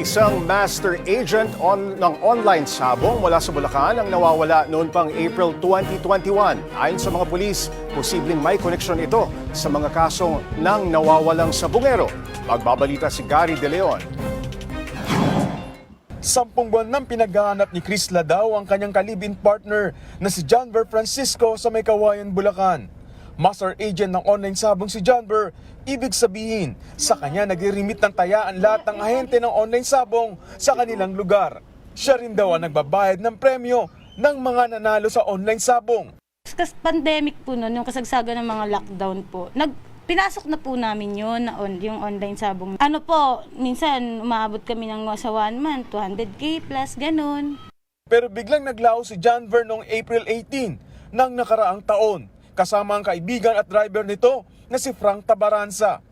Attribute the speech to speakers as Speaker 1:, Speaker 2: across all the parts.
Speaker 1: Isang master agent on, ng online sabong mula sa Bulacan ang nawawala noon pang April 2021. Ayon sa mga pulis, posibleng may koneksyon ito sa mga kasong ng nawawalang sabongero. Magbabalita si Gary De Leon.
Speaker 2: Sampung buwan nang pinaghahanap ni Chris Ladaw ang kanyang kalibin partner na si John Ver Francisco sa May Bulacan. Master agent ng online sabong si John Ver, ibig sabihin, sa kanya nagre-remit ng tayaan lahat ng ahente ng online sabong sa kanilang lugar. Siya rin daw ang nagbabayad ng premyo ng mga nanalo sa online sabong.
Speaker 3: Kasi pandemic po noon, yung kasagsagan ng mga lockdown po, nag, pinasok na po namin yun, on, yung online sabong. Ano po, minsan umaabot kami ng sa one month, 200k plus, ganun.
Speaker 2: Pero biglang naglaho si John Ver noong April 18 ng nakaraang taon kasama ang kaibigan at driver nito na si Frank Tabaranza.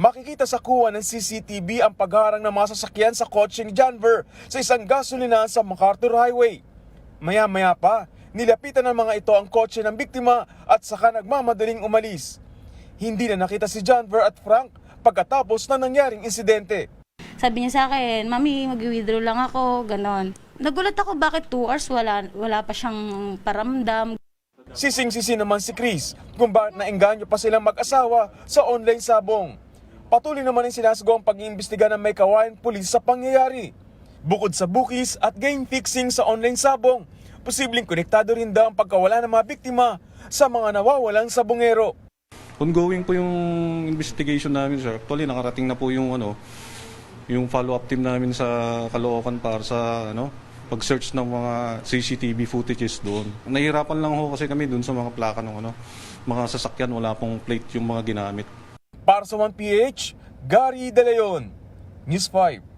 Speaker 2: Makikita sa kuha ng CCTV ang pagharang ng mga sasakyan sa kotse ni John Ver sa isang gasolinahan sa MacArthur Highway. Maya-maya pa, nilapitan ng mga ito ang kotse ng biktima at saka nagmamadaling umalis. Hindi na nakita si John Ver at Frank pagkatapos na nangyaring insidente.
Speaker 3: Sabi niya sa akin, Mami, mag-withdraw lang ako, ganon. Nagulat ako bakit 2 hours wala, wala pa siyang paramdam.
Speaker 2: Sising-sisi naman si Chris kung bakit naengganyo pa silang mag-asawa sa online sabong. Patuloy naman ang sinasagawa ang pag-iimbestiga ng may kawayan pulis sa pangyayari. Bukod sa bookies at game fixing sa online sabong, posibleng konektado rin daw ang pagkawala ng mga biktima sa mga nawawalang sabongero.
Speaker 4: Ongoing po yung investigation namin, sir. Actually, nakarating na po yung ano, yung follow-up team namin sa Caloocan para sa ano, pag-search ng mga CCTV footages doon. Nahihirapan lang ho kasi kami doon sa mga plaka ng ano, mga sasakyan wala pong plate yung mga ginamit.
Speaker 2: Para sa 1PH, Gary De Leon, News 5.